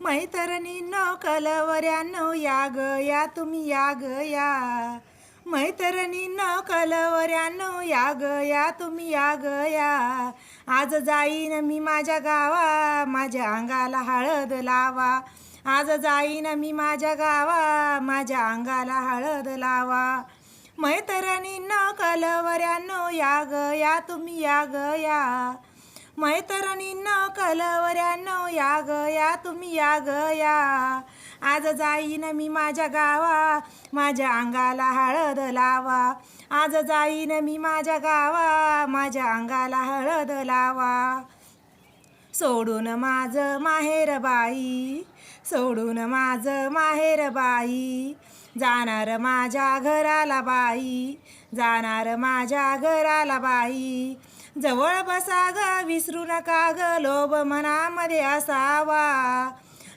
मैतरणींनो कलवऱ्यानो या ग या तुम्ही या. ग या मैत्रिणींनो कलवऱ्यांनो या ग या तुम्ही या ग या. आज जाईन मी माझ्या गावा माझ्या अंगाला हळद लावा. आज जाईन मी माझ्या गावा माझ्या अंगाला हळद लावा. मैतरणींनो कलवऱ्यानो या ग या तुम्ही या. ग या मैत्रिणींनो कलवऱ्यांनो या ग या तुम्ही या ग या. आज जाईन मी माझ्या गावा माझ्या अंगाला हळद लावा. आज जाईन मी माझ्या गावा माझ्या अंगाला हळद लावा. सोडून माझं माहेर बाई सोडून माझं माहेर बाई जाणार माझ्या घराला बाई जाणार माझ्या घराला बाई. जवळ बसा ग विसरू नका ग लोभ मनामध्ये असावा.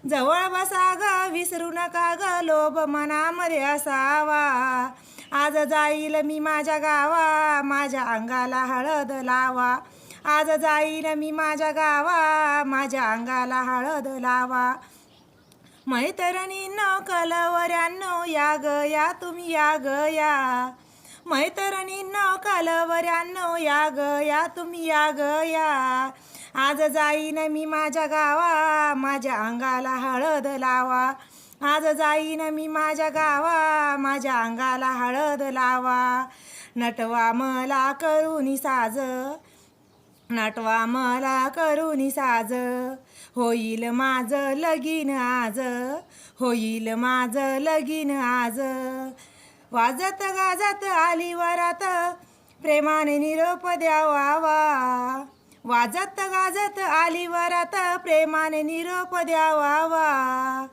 जवळ बसा ग विसरू नका ग लोभ मनामध्ये असावा. आज जाईल मी माझ्या गावा माझ्या अंगाला हळद लावा. आज जाईल मी माझ्या गावा माझ्या अंगाला हळद लावा. मैत्रिणींनो कलवऱ्यांनो या ग या तुम्ही या ग या. मैत्रिणींनो कलवऱ्यांनो या ग या तुम्ही या ग या. आज जाईन मी माझ्या गावा माझ्या अंगाला हळद लावा. आज जाईन मी माझ्या गावा माझ्या अंगाला हळद लावा. नटवा मला करून साज. नटवा मला करून साज. होईल माझं लगीन आज. होईल माझं लगीन आज. वाजत गाजत आली वरात. प्रेमाने निरोप द्यावा वाजत गाजत आली वरात. प्रेमाने निरोप द्यावा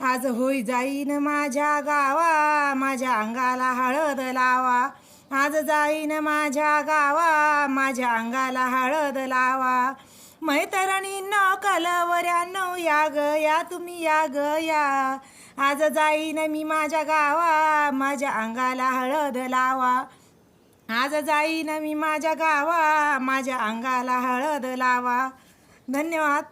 आज होई जाईन माझ्या गावा. माझ्या अंगाला हळद लावा. आज जाईन माझ्या गावा माझ्या अंगाला हळद लावा. मैत्रिणींनो कलवऱ्यांनो या ग या तुम्ही या ग या. आज जाईन मी माझ्या गावा माझ्या अंगाला हळद लावा. आज जाईन मी माझ्या गावा माझ्या अंगाला हळद लावा. धन्यवाद.